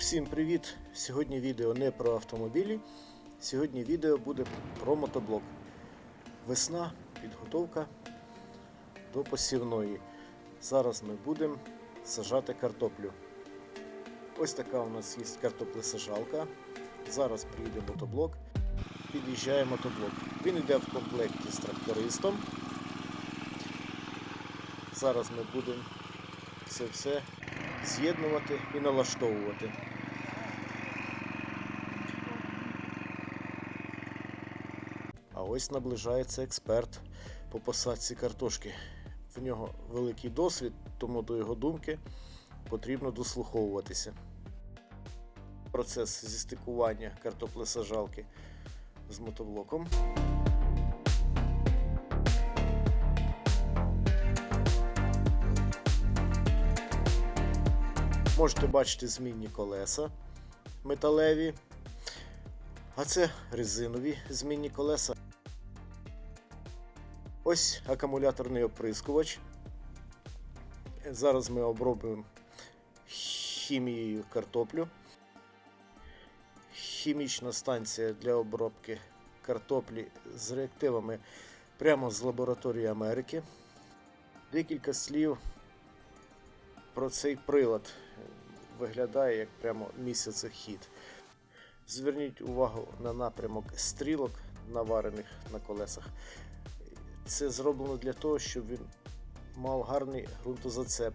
Всім привіт! Сьогодні відео не про автомобілі. Сьогодні відео буде про мотоблок. Весна, підготовка до посівної. Зараз ми будемо сажати картоплю. Ось така у нас є картоплесажалка. Зараз приїде мотоблок. Під'їжджає мотоблок. Він йде в комплекті з трактористом. Зараз ми будемо це все з'єднувати і налаштовувати. А ось наближається експерт по посадці картошки. В нього великий досвід, тому до його думки потрібно дослуховуватися. Процес зі стикування картоплесажалки з мотоблоком. Можете бачити змінні колеса металеві, а це резинові змінні колеса. Ось акумуляторний оприскувач. Зараз ми обробимо хімією картоплю. Хімічна станція для обробки картоплі з реактивами прямо з лабораторії Америки. Декілька слів про цей прилад. Виглядає як прямо місяцехід. Зверніть увагу на напрямок стрілок, наварених на колесах. Це зроблено для того, щоб він мав гарний ґрунтозацеп.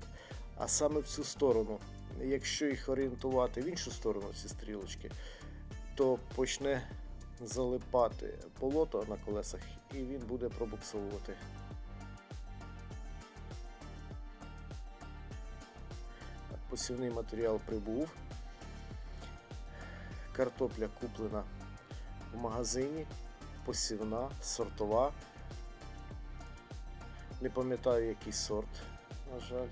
А саме в цю сторону, якщо їх орієнтувати в іншу сторону, ці стрілочки, то почне залипати полото на колесах і він буде пробуксовувати. Посівний матеріал прибув. Картопля куплена в магазині, посівна, сортова. Не пам'ятаю який сорт, на жаль.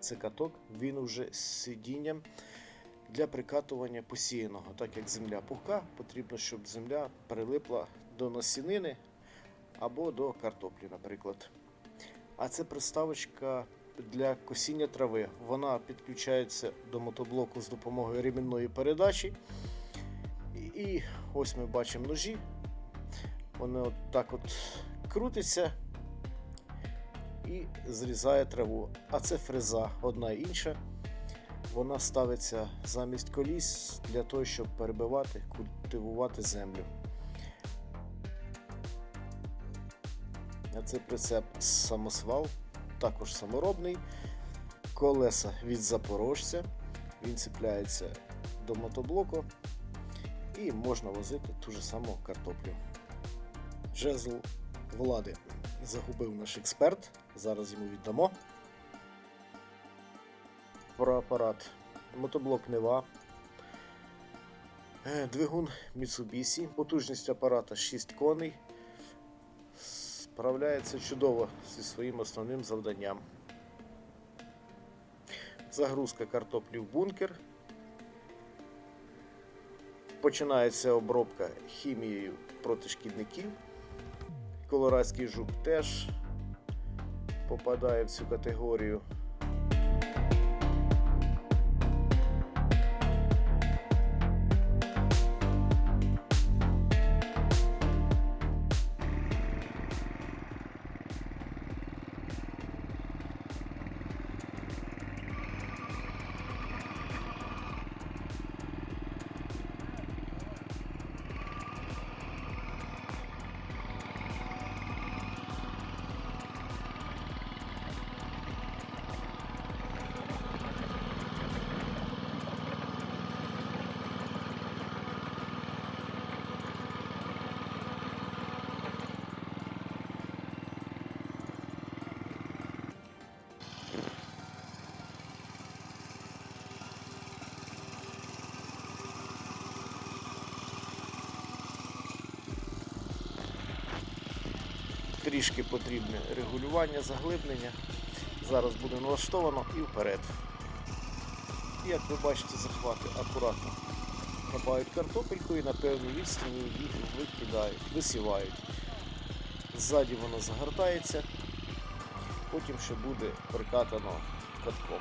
Це каток, він уже з сидінням для прикатування посіяного. Так як земля пухка, потрібно, щоб земля прилипла до насінини або до картоплі, наприклад. А це приставочка для косіння трави. Вона підключається до мотоблоку з допомогою ремінної передачі. І- І ось ми бачимо ножі. Вони от так от крутяться і зрізає траву. А це фреза одна інша. Вона ставиться замість коліс для того, щоб перебивати, культивувати землю. А це прицеп самосвал, також саморобний. Колеса від запорожця. Він цепляється до мотоблоку і можна возити ту ж саму картоплю. Жезл влади загубив наш експерт. Зараз йому віддамо. Про апарат. Мотоблок Нева. Е, Двигун Mitsubishi. Потужність апарата 6 коней. Справляється чудово зі своїм основним завданням. Загрузка картоплі в бункер. Починається обробка хімією проти шкідників. Колорадський жук теж попадає в цю категорію. Трішки потрібне регулювання, заглиблення. Зараз буде налаштовано і вперед. Як ви бачите, захвати акуратно хапають картопельку і на певній відстані їх викидають, висівають. Ззаді воно загортається, потім ще буде прикатано катком.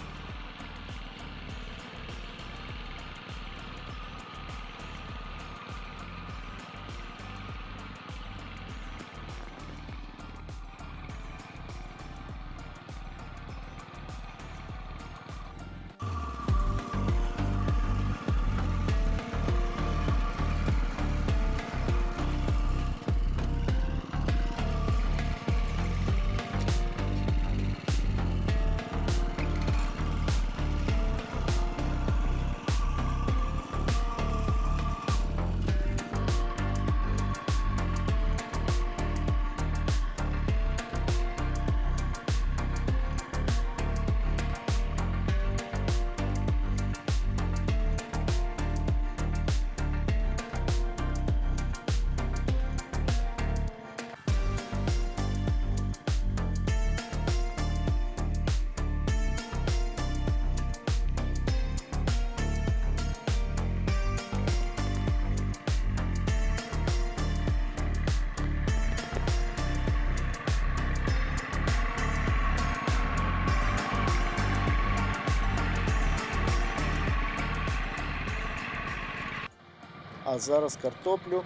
А зараз картоплю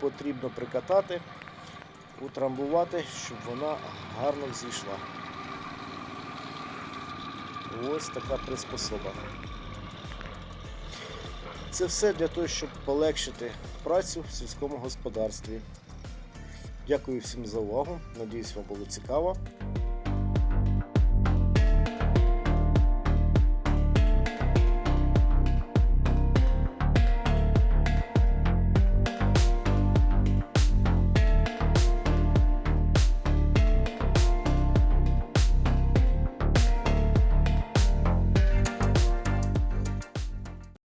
потрібно прикатати, утрамбувати, щоб вона гарно взійшла. Ось така приспособа. Це все для того, щоб полегшити працю в сільському господарстві. Дякую всім за увагу. Надіюсь, вам було цікаво.